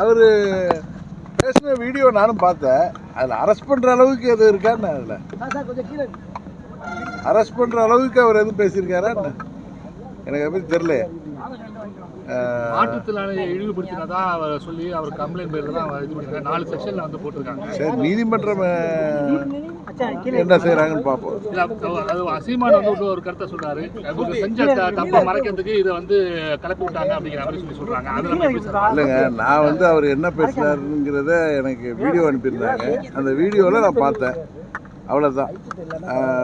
அவர் பேசின வீடியோ நானும் பார்த்தேன். அதில் அரெஸ்ட் பண்ணுற அளவுக்கு எதுவும் இருக்கான்னு அதில் அரெஸ்ட் பண்ணுற அளவுக்கு அவர் எதுவும் பேசியிருக்காரா? எனக்கு அதை பற்றி சொல்லி அவர் கம்ப்ளைண்ட் பேர்ல தான் இது பண்ணிருக்காங்க நாலு செக்ஷன்ல வந்து போட்டிருக்காங்க. சரி நீதிமன்றம் என்ன செய்கிறாங்கன்னு பார்ப்போம். அது- அசீமான் வந்து ஒரு கருத்தை சொல்றாரு. இவங்க செஞ்ச தப்பை மறைக்கிறதுக்கு இதை வந்து கலப்பி விட்டாங்க அப்படிங்கிற மாதிரி சொல்லி சொல்றாங்க. இல்லைங்க நான் வந்து அவர் என்ன பேசுனாருங்கிறத எனக்கு வீடியோ அனுப்பியிருந்தாங்க. அந்த வீடியோவில் நான் பார்த்தேன். அவ்வளோதான்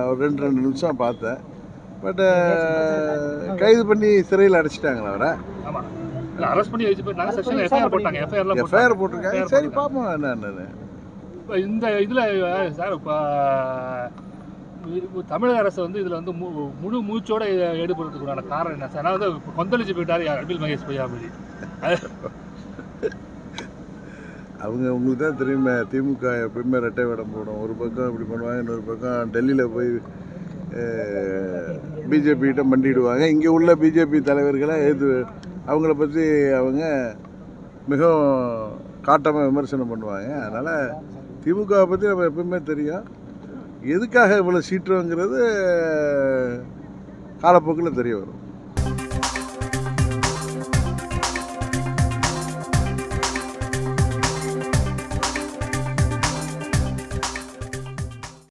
ஒரு ரெண்டு ரெண்டு நிமிஷம் பார்த்தேன். பட்டு கைது பண்ணி சிறையில் அடைச்சிட்டாங்களா அவரை? அரெஸ்ட் பண்ணி வச்சு போயிட்டாங்க செக்ஷன்ல எஃப்ஐஆர் போட்டாங்க. எஃப்ஐஆர்ல எஃப்ஐஆர் போட்டிருக்காங்க. சரி பார்ப்போம் என்னன்னு. இப்ப இந்த இதுல சார் இப்ப தமிழக அரசு வந்து இதுல வந்து மு- முழு மூச்சோட ஈடுபடுறதுக்குண்டான காரணம் என்ன? சார் வந்து கொந்தளிச்சு போயிட்டாரு அபில் மகேஷ் பொய்யாமொழி. அவங்க உங்களுக்கு தான் தெரியுமே திமுக எப்பயுமே ரெட்டை வேடம் போடும். ஒரு பக்கம் இப்படி பண்ணுவாங்க இன்னொரு பக்கம் டெல்லியில் போய் பிஜேபிகிட்ட மண்டிடுவாங்க. இங்கே உள்ள பிஜேபி தலைவர்களை எது அவங்கள பற்றி அவங்க மிகவும் காட்டமாக விமர்சனம் பண்ணுவாங்க. அதனால் திமுகவை பற்றி நம்ம எப்பவுமே தெரியும். எதுக்காக இவ்வளோ சீட்டுங்கிறது காலப்போக்கில் தெரிய வரும்.